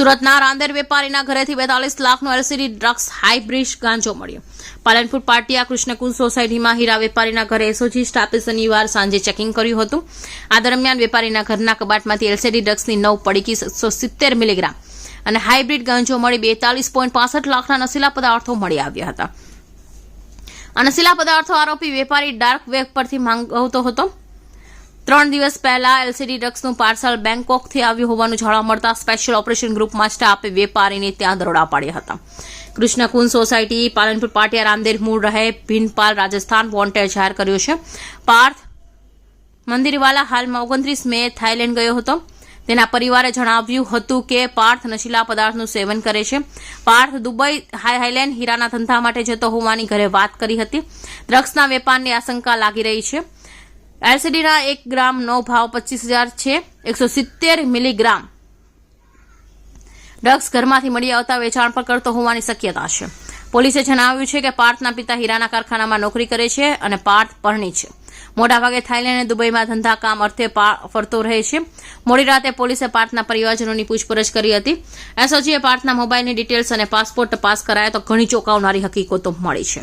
સુરતના રાંદેર વેપારીના ઘરેથી બેતાલીસ લાખનો એલસીડી ડ્રગ્સ હાઇબ્રિડ ગાંજો મળ્યો. પાલનપુર પાટિયા કૃષ્ણકુંજ સોસાયટીમાં હીરા વેપારીના ઘરે એસઓજી સ્ટાફે શનિવાર સાંજે ચેકિંગ કર્યું હતું. આ દરમિયાન વેપારીના ઘરના કબાટમાંથી એલસીડી ડ્રગ્સની નવ પડીકી એકસો સિત્તેર મિલીગ્રામ અને હાઇબ્રિડ ગાંજો મળી બેતાલીસ પોઈન્ટ પાસઠ લાખના નશીલા પદાર્થો મળી આવ્યા હતા. આ નશીલા પદાર્થો આરોપી વેપારી ડાર્ક વેબ પરથી માંગવતો હતો. ત્રણ દિવસ પહેલા એલસીડી ડ્રગ્સનું પાર્સલ બેંકોકથી આવ્યું હોવાનું જાણવા મળતા સ્પેશિયલ ઓપરેશન ગ્રુપમાં સ્ટાફે વેપારીને ત્યાં દરોડા પાડ્યા હતા. કૃષ્ણકુંજ સોસાયટી, પાલનપુર પાટિયા રામદેર મૂળ રહે, ભીનપાલ, રાજસ્થાન વોન્ટેડ જાહેર કર્યો છે. પાર્થ મંદિરવાલા હાલમાં ઓગણત્રીસ મે થાઇલેન્ડ ગયો હતો. તેના પરિવારે જણાવ્યું હતું કે પાર્થ નશીલા પદાર્થનું સેવન કરે છે. પાર્થ દુબઈ હાઈલેન્ડ હીરાના ધંધા માટે જતો હોવાની ઘરે વાત કરી હતી. ડ્રગ્સના વેપારની આશંકા લાગી રહી છે. એલસીડીના એક ગ્રામનો ભાવ પચીસ હજાર છે. એકસો સિત્તેર મિલીગ્રામ. ડ્રગ્સ ઘરમાંથી મળી આવતા વેચાણ પણ કરતો હોવાની શક્યતા છે. પોલીસે જણાવ્યું છે કે પાર્થના પિતા હીરાના કારખાનામાં નોકરી કરે છે અને પાર્થ પરણી છે. મોટાભાગે થાઇલેન્ડ અને દુબઈમાં ધંધા કામ અર્થે ફરતો રહે છે. મોડી રાતે પોલીસે પાર્થના પરિવારજનોની પૂછપરછ કરી હતી. એસઓજીએ પાર્થના મોબાઈલની ડિટેલ્સ અને પાસપોર્ટ તપાસ કરાયા તો ઘણી ચોંકાવનારી હકીકતો મળી છે.